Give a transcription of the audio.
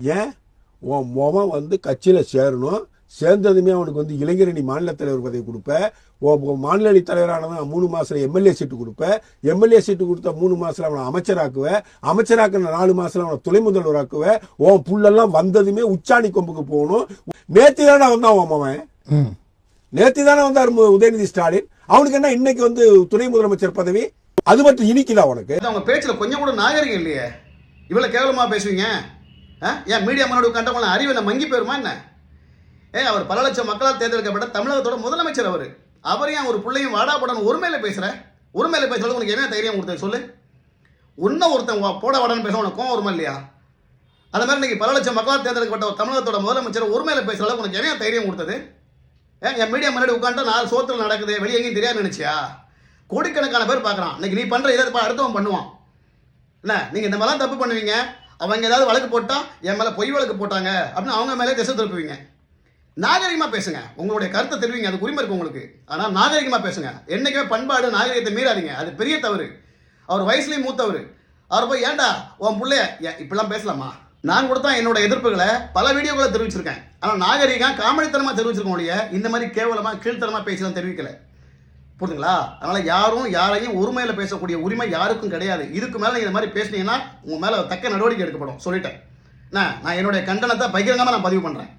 ஏன்? உன் முகம் வந்து கட்சியில் சேரணும். சேர்ந்ததுமே அவனுக்கு வந்து இளைஞரணி மாநில தலைவர் பதவி கொடுப்ப. உன் உன் மாநில அணி தலைவரானவன் மூணு மாசத்துல எம்எல்ஏ சீட்டு கொடுப்ப. எம்எல்ஏ சீட்டு கொடுத்த மூணு மாசத்துல அவனை அமைச்சராக்குவ. அமைச்சராக்குன நாலு மாசத்துல அவனை துணை முதல்வராக்குவ. உன் புள்ளெல்லாம் வந்ததுமே உச்சாணி கொம்புக்கு போகணும். நேத்து தானே வந்தான் உன் மவன்? நேத்து தானே வந்தார் உதயநிதி ஸ்டாலின். அவனுக்கு என்ன இன்னைக்கு வந்து துணை முதலமைச்சர் பதவி? அது மட்டும் இனிக்குதா உனக்கு? அவங்க பேச்சுல கொஞ்சம் கூட நாகரிகம் இல்லையே. இவ்வளவு கேவலமா பேசுவீங்க? ஏன் மீடியா முன்னாடி உட்காண்டவங்கள அறிவில் மங்கி போயிருமா என்ன? ஏன் அவர் பல லட்சம் மக்களால் தேர்ந்தெடுக்கப்பட்ட தமிழகத்தோட முதலமைச்சர் அவர். அவர் ஏன் ஒரு பிள்ளையும் வாடாபடன் ஒருமையில பேசுகிற ஒருமையில பேசுறது உனக்கு என்ன தைரியம் கொடுத்தது? சொல்லு. இன்னும் ஒருத்தன் வா- போட வாடான்னு பேச உனக்கு கோவம் வருமா இல்லையா? அந்த மாதிரி இன்னைக்கு பல லட்சம் மக்களால் தேர்ந்தெடுக்கப்பட்ட ஒரு தமிழகத்தோட முதலமைச்சர் ஒருமையில பேசுற அளவுக்கு உனக்கு என்ன தைரியம் கொடுத்தது? ஏன் என் மீடியா முன்னாடி உட்காந்து நாலு சோத்தில் நடக்குது வெளியே எங்கேயும் தெரியாது நினச்சியா? கோடிக்கணக்கான பேர் பார்க்குறான். இன்னைக்கு நீ பண்ணுற இதை அடுத்தவன் பண்ணுவான். என்ன நீங்கள் இந்த மாதிரிலாம் தப்பு பண்ணுவீங்க? அவங்க ஏதாவது வழக்கு போட்டால் என் மேலே பொய் வழக்கு போட்டாங்க அப்படின்னு அவங்க மேலே திசை திருப்புவீங்க. நாகரிகமாக பேசுங்க. உங்களுடைய கருத்தை தெரிவிங்க. அது உரிமை இருக்கு உங்களுக்கு. ஆனால் நாகரிகமாக பேசுங்க. என்றைக்குமே பண்பாடு நாகரிகத்தை மீறாதீங்க. அது பெரிய தவறு. அவர் வயசுலேயும் மூத்தவர். அவர் போய் ஏன்டா உன் பிள்ளைய இப்படிலாம் பேசலாமா? நான் கூட தான் என்னோட எதிர்ப்புகளை பல வீடியோக்களை தெரிவிச்சிருக்கேன். ஆனால் நாகரிகம் காமெடித்தனமாக தெரிவிச்சிருக்கோம் ஒழிய இந்த மாதிரி கேவலமாக கீழ்த்தனமாக பேசலாம் தெரிவிக்கலை. புரியுதுங்களா அதனால் யாரும் யாரையும் உரிமையில் பேசக்கூடிய உரிமை யாருக்கும் கிடையாது. இதுக்கு மேலே நீங்கள் இந்த மாதிரி பேசுனீங்கன்னா உங்கள் மேலே தக்க நடவடிக்கை எடுக்கப்படும். சொல்லிட்டேன். நான் என்னுடைய கண்டனத்தை பகிரங்கமாக நான் பதிவு பண்ணுறேன்